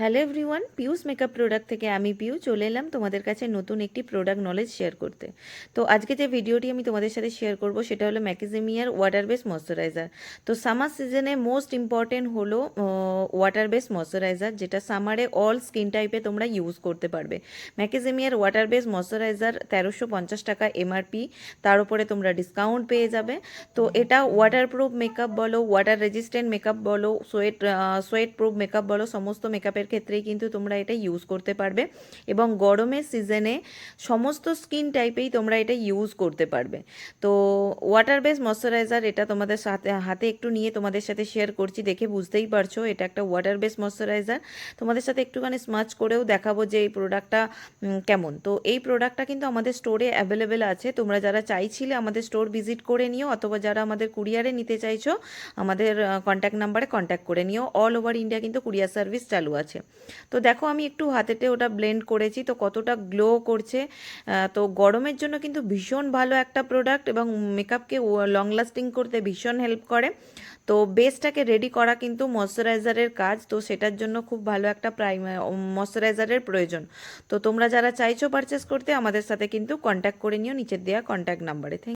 Hello everyone পিউস makeup product থেকে আমি পিউ চলে এলাম তোমাদের কাছে নতুন একটি প্রোডাক্ট নলেজ শেয়ার করতে। তো আজকে যে ভিডিওটি আমি তোমাদের সাথে শেয়ার করব, সেটা হলো ম্যাকিজিমিয়ার ওয়াটার বেস ময়শ্চারাইজার তো সামার সিজনে মোস্ট ইম্পর্টেন্ট হলো ওয়াটার বেস ময়শ্চারাইজার যেটা সামারে অল স্কিন টাইপে তোমরা ইউজ করতে পারবে। ম্যাকিজিমিয়ার ওয়াটার বেস ময়শ্চারাইজার তেরোশো পঞ্চাশ টাকা এমআরপি তার উপরে তোমরা ডিসকাউন্ট পেয়ে যাবে। তো এটা ওয়াটার প্রুফ মেকআপ বলো ওয়াটার রেজিস্ট্যান্ট মেকআপ বলো সোয়েট সোয়েট প্রুফ মেকআপ বলো, সমস্ত মেকআপের ক্ষেত্রেই কিন্তু তোমরা এটা ইউজ করতে পারবে এবং গরমের সিজনে সমস্ত স্কিন টাইপেই তোমরা এটা ইউজ করতে পারবে। তো ওয়াটার বেস ময়শ্চারাইজার এটা তোমাদের সাথে, হাতে একটু নিয়ে তোমাদের সাথে শেয়ার করছি, দেখে বুঝতেই পারছ এটা একটা ওয়াটার বেস ময়শ্চারাইজার তোমাদের সাথে একটুখানি স্মাচ করেও দেখাবো যে এই প্রোডাক্টটা কেমন। তো এই প্রোডাক্টটা কিন্তু আমাদের স্টোরে অ্যাভেলেবেল আছে। তোমরা যারা চাইছিলে আমাদের স্টোর ভিজিট করে নিও অথবা যারা আমাদের কুরিয়ারে নিতে চাইছো, আমাদের কন্ট্যাক্ট নাম্বারে কন্ট্যাক্ট করে নিও। অল ওভার ইন্ডিয়া কিন্তু কুরিয়ার সার্ভিস চালু আছে। তো দেখো, আমি একটু হাতেতে ওটা ব্লেন্ড করেছি, তো কতটা গ্লো করছে। তো গরমের জন্য কিন্তু ভীষণ ভালো একটা প্রোডাক্ট এবং মেকআপকে লং লাস্টিং করতে ভীষণ হেল্প করে। তো বেসটাকে রেডি করা কিন্তু ময়শ্চারাইজারের কাজ, তো সেটার জন্য খুব ভালো একটা প্রাইম ময়শ্চারাইজারের প্রয়োজন। তো তোমরা যারা চাইছো পারচেস করতে, আমাদের সাথে কিন্তু কন্ট্যাক্ট করে নিও, নিচের দেওয়া কন্ট্যাক্ট নাম্বারে থ্যাংক